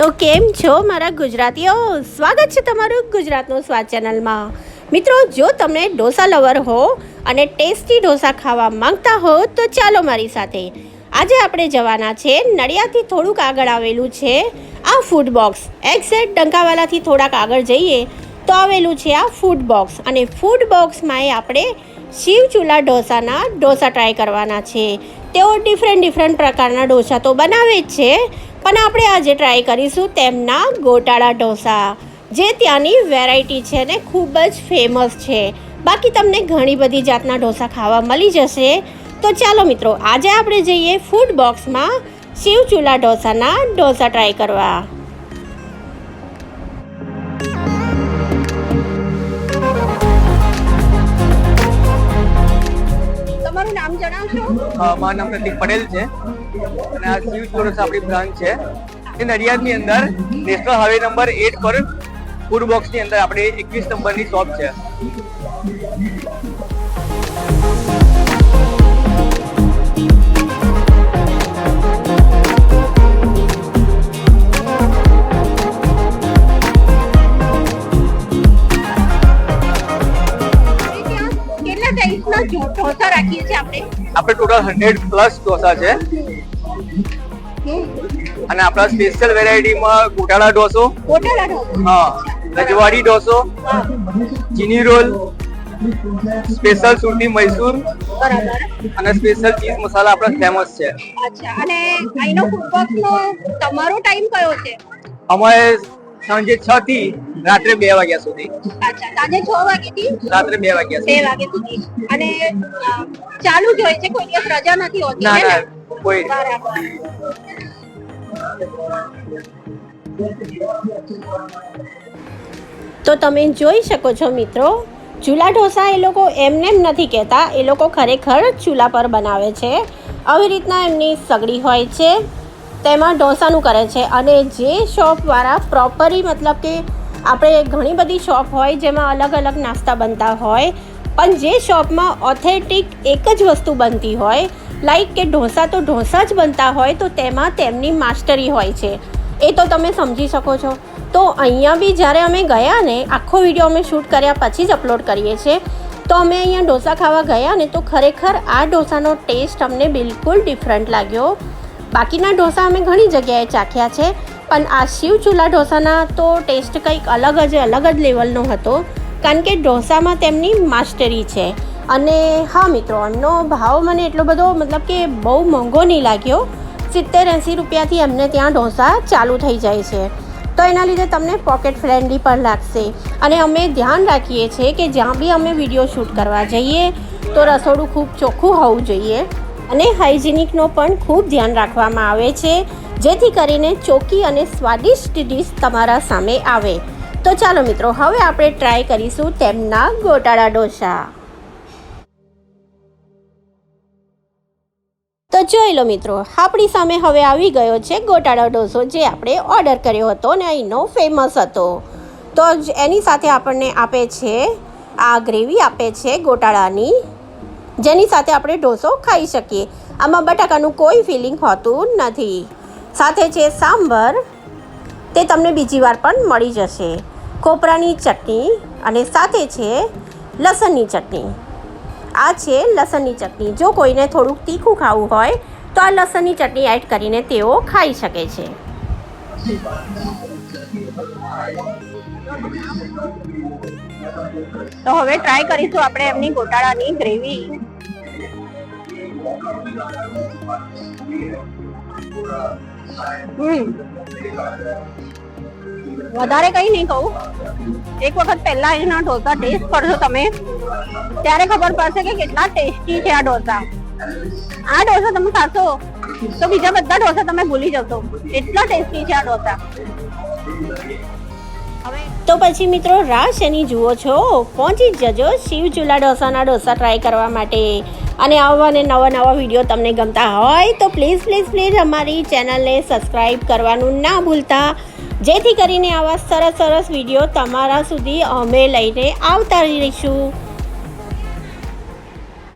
તો કેમ છો મારા ગુજરાતીઓ? સ્વાગત છે તમારું ગુજરાતનું સ્વાદ ચેનલમાં. મિત્રો, જો તમે ઢોસા લવર હો અને ટેસ્ટી ઢોસા ખાવા માંગતા હો, તો ચાલો મારી સાથે. આજે આપણે જવાના છે નડિયાદથી થોડુંક આગળ આવેલું છે આ ફૂડ બોક્સ એક્ઝેક્ટ ડંકાવાલાથી થોડાક આગળ જઈએ તો આવેલું છે આ ફૂડ બોક્સ અને ફૂડ બોક્સમાં આપણે શિવ ચૂલા ઢોસાના ઢોસા ટ્રાય કરવાના છે. તેઓ ડિફરન્ટ ડિફરન્ટ પ્રકારના ઢોસા તો બનાવે જ છે પણ આપણે આજે ટ્રાય કરીશું તેમના ગોટાળા ઢોસા જે ત્યાંની વેરાયટી છે ને ખૂબ જ ફેમસ છે. બાકી તમને ઘણી બધી જાતના ઢોસા ખાવા મળી જશે. તો ચાલો મિત્રો આજે આપણે જઈએ ફૂડ બોક્સમાં શિવ ચૂલા ઢોસાના ઢોસા ટ્રાય કરવા. તમારું નામ જણાવશો? મારું નામ પ્રતિક પટેલ છે. અને આ શિવ ચોરસ આપણી બ્રાન્ચ છે એ નડિયાદની અંદર નેશનલ હાઈવે નંબર એટ પર ફૂડ બોક્સની અંદર આપણે એકવીસ નંબરની શોપ છે. આપણે? ટોટલ હંડ્રેડ પ્લસ ઢોસા છે. અને આપણા સ્પેશિયલ વેરાયટીમાં ગોટાળા ઢોસો. હા રજવાડી ઢોસો ચીની રોલ સ્પેશિયલ સુરતી મૈસૂર અને સ્પેશિયલ ચીઝ મસાલા આપણા ફેમસ છે. અચ્છા અને અહીંનો ફૂડ તમારો ટાઈમ કયો છે? અમારે સાંજે છ થી રાત્રે બે વાગ્યા સુધી. અચ્છા સાંજે છ વાગ્યાથી રાત્રે બે વાગ્યા બે સુધી. વાગ્યા સુધી. અને ચાલુ જ હોય છે કોઈ દિવસ રજા નથી હોતી ના હે ને? કોઈ તો તમે જોઈ શકો છો મિત્રો, ચૂલા ઢોસા એ લોકો એમને એમ નથી કહેતા, એ લોકો ખરેખર ચૂલા પર બનાવે છે. આવી રીતના એમની સગડી હોય છે, તેમાં ઢોસાનું કરે છે અને જે શોપવાળા પ્રોપરી મતલબ કે આપણે ઘણી બધી શોપ હોય જેમાં અલગ અલગ નાસ્તા બનતા હોય, પણ જે શોપમાં ઓથેન્ટિક એક જ વસ્તુ બનતી હોય લાઈક કે ઢોસા તો ઢોસા જ બનતા હોય તો તેમાં તેમની માસ્ટરી હોય છે. એ તો તમે સમજી શકો છો. તો અહીંયા બી જ્યારે અમે ગયા ને, આખો વીડિયો અમે શૂટ કર્યા પછી જ અપલોડ કરીએ છીએ. તો અમે અહીંયા ઢોસા ખાવા ગયા ને, તો ખરેખર આ ઢોસાનો ટેસ્ટ અમને બિલકુલ ડિફરન્ટ લાગ્યો. બાકીના ઢોસા અમે ઘણી જગ્યાએ ચાખ્યા છે, પણ આ શિવ ચૂલા ઢોસાના તો ટેસ્ટ કંઈક અલગ જ અલગ જ લેવલનો હતો. કારણ કે ઢોસામાં તેમની માસ્ટરી છે. અને હા મિત્રો, એમનો ભાવ મને એટલો બધો મતલબ કે બહુ મોંઘો નહીં લાગ્યો. સિત્તેર એંસી રૂપિયાથી એમને ત્યાં ઢોસા ચાલુ થઈ જાય છે. તો એના લીધે તમને પોકેટ ફ્રેન્ડલી પણ લાગશે. અને અમે ધ્યાન રાખીએ છીએ કે જ્યાં બી અમે વીડિયો શૂટ કરવા જઈએ, તો રસોડું ખૂબ ચોખ્ખું હોવું જોઈએ. અને હાઇજેનિકનો પણ ખૂબ ધ્યાન રાખવામાં આવે છે, જેથી કરીને ચોખ્ખી અને સ્વાદિષ્ટ ડીશ તમારા સામે આવે. તો ચાલો મિત્રો, હવે આપણે ટ્રાય કરીશું તેમના ગોટાળા ઢોસા. જોઈ લો મિત્રો, આપણી સામે હવે આવી ગયો છે ગોટાળો ઢોસો જે આપણે ઓર્ડર કર્યો હતો ને અહીંનો ફેમસ હતો. તો જ એની સાથે આપણને આપે છે, આ ગ્રેવી આપે છે ગોટાળાની, જેની સાથે આપણે ઢોસો ખાઈ શકીએ. આમાં બટાકાનું કોઈ ફિલિંગ હોતું નથી. સાથે છે સાંભર, તે તમને બીજી વાર પણ મળી જશે. કોપરાની ચટણી અને સાથે છે લસણની ચટણી. આ છે લસણની ચટણી. જો કોઈને થોડુંક તીખું ખાવું હોય, તો આ લસણની ચટણી એડ કરીને તેઓ ખાઈ શકે છે. તો હવે ટ્રાય કરીશું આપણે એમની ગોટાળાની ગ્રેવી. વધારે કંઈ નહીં કહું. એક વખત પહેલા એના ઢોસા ટેસ્ટ કરશો તમે. ત્યારે ખબર પડશે કે કેટલા ટેસ્ટી છે આ ઢોસા. આ ઢોસા તમે ખાશો તો બીજા બધા ઢોસા તમે ભૂલી જશો. એટલા ટેસ્ટી છે આ ઢોસા. તો પછી મિત્રો રાહ શેની જુઓ છો. પહોંચી જજો શિવ ચૂલા ઢોસાના ઢોસા ટ્રાય કરવા માટે. અને આવા અને નવા નવા વીડિયો તમને ગમતા હોય તો પ્લીઝ પ્લીઝ પ્લીઝ અમારી ચેનલને સબસ્ક્રાઈબ કરવાનું ના ભૂલતા. જેથી કરીને આવા સરસ સરસ વીડિયો તમારા સુધી અમે લઈને આવતા રહીશું.